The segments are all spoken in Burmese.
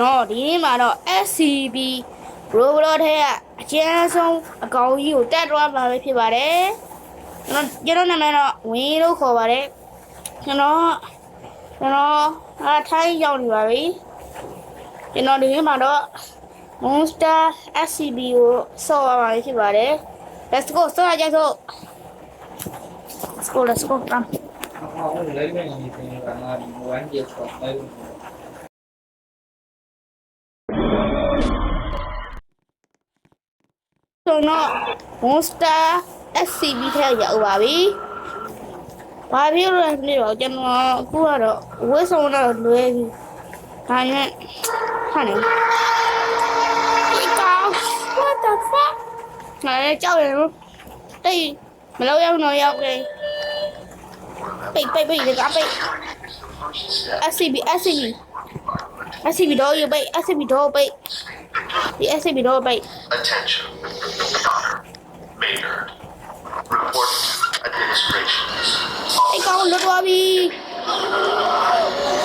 နော်ဒီနေ့မှာတော့ SCB Global ထဲကအကျဉ်းဆုံးအကောင်ကြီးကိုတက်တော့မှာပဲဖြစ်ပါတယ်ကျွန်တော်ကျွန်တော်နာမည်တော့ဝင်းလို့ခေါ်ပါတယ်ကျွန်တော်ကျွန်တော်အားထိုင်းရောက်နေပါပြီကျွန်တော်ဒီနေ့မှာတော့ Monster SCB ကိုဆော့ရမှာဖြစ်ပါတယ် Let's go ဆော့ရကြစို့ Let's go let's go ဟုတ်ကဲ့လည်းမင်းဒီသင်္ကန်းကဒီဝမ်းကြီးဆော့ပေး ဆိုတော့ Monster SCB ထဲရောက်ပါပြီ။ဘာဖြစ်လို့လဲဆိုတော့ကျွန်တော်အခုကတော့ဝိဆုံတော့လွယ်ပြီ။ဒါနဲ့ဟာနေဒီကောင် what the fuck ငါလည်းကြောက်ရလို့တိတ်မလောက်ရောက်တော့ရောက်တယ်ပိတ်ပိတ်ပိတ်ဒီကပိတ် SCB SCB SCB တော့ယူပိတ် SCB တော့ပိတ် ဒီ SCP တော့ပိတ် Attention. Maynard. Report administrations. အဲ့ကောင်လွတ်သွားပြီ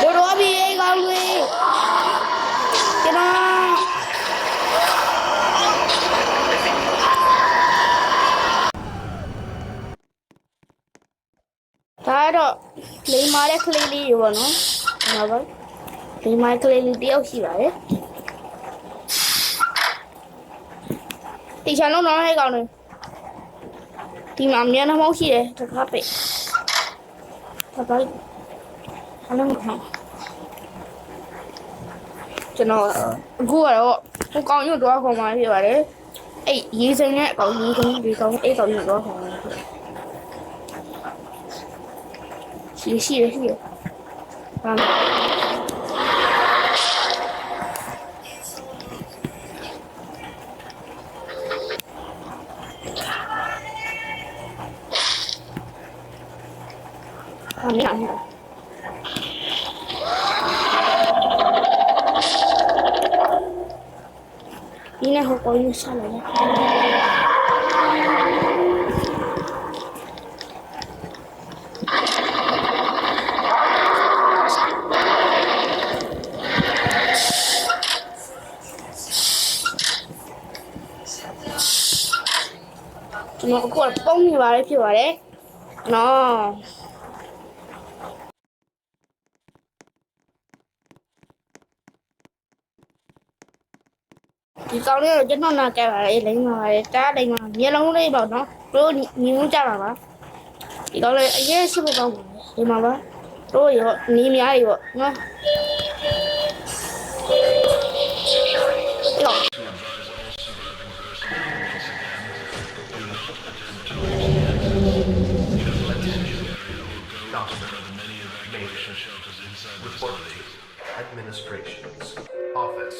လွတ်သွားပြီအဲ့ကောင်တွေကျွန်တော်ဒါတော့လိမ္မာတဲ့ကလေးလေးတွေပေါ့နော်ဟုတ်ပါဘူးလိမ္မာကလေးလေးတယောက်ရှိပါတယ် တီချန်လုံးတော့ဟဲ့ကောင်လေးဒီမှာအများနှမောက်ရှိတယ်တခါပိတ်။ဒါပိုက်အလုံးခံကျွန်တော်အခုကတော့ဟိုကောင်ရုပ်တော့ခေါ်มาဖြစ်ပါတယ်။အဲ့ရေးစိမ်နဲ့အကောင်ရေးစိမ်ဒီကောင်အဲ့ကောင်ရုပ်တော့ခေါ်มาဖြစ်တယ်။ရှိရှိရရှိ ရ။ဘာလဲဘာလဲအဲ့ဒါဒီနေ့ဟိုကောင်ရုပ်ဆက်လာတယ်ကျွန်တော်အခုကပုံနေပါလေဖြစ်ပါတယ်နော်ဒီကောင်းလေးကိုကျွန်တော်နာကြပါလေလိမ့်ပါပါလေတားလိမ့် ပါမျက်လုံးလေးပေါ့နော်တို့ညီမှုကြပါပါဒီကောင်းလေးအရေးရှိဖို့ကောင်းပါလေဒီမှာပါတို့ရောနီးများကြီးပေါ့နော်ရော Report to administrations. Office.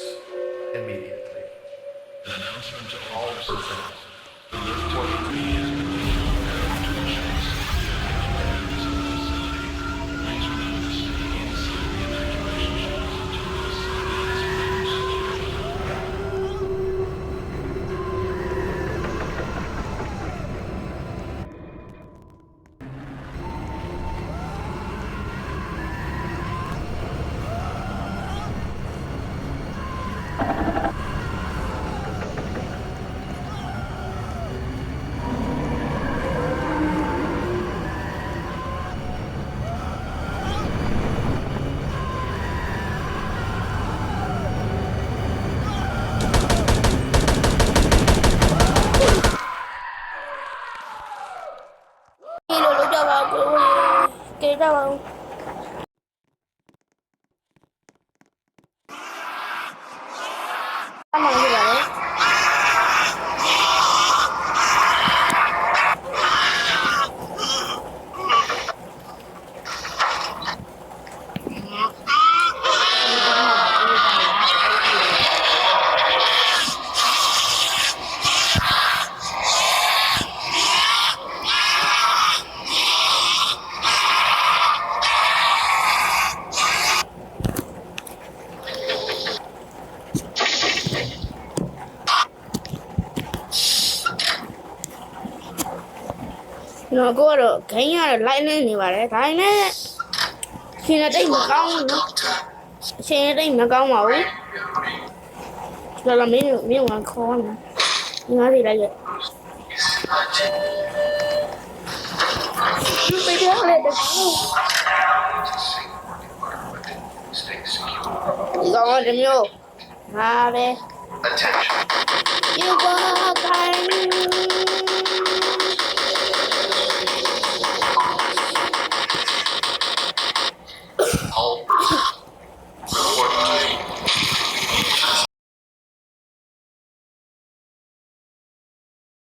Immediately. Announcement to all personnel. Hello. နော်ကိုကတော့ဂိမ်းရတော့လိုက်နေနေပါတယ်။ဒါပေမဲ့ရှင်တဲ့တိတ်မကောင်းဘူးနော်။အချချင်းတိတ်မကောင်းပါဘူးကျွန်တော်မင်းမင်းကခေါ်နေငါစီလိုက်ရဲ့ဒီပေရလေတကူ Stay secure. ဒီကောင်ကတမျိုးငါပဲ Attention. You walk on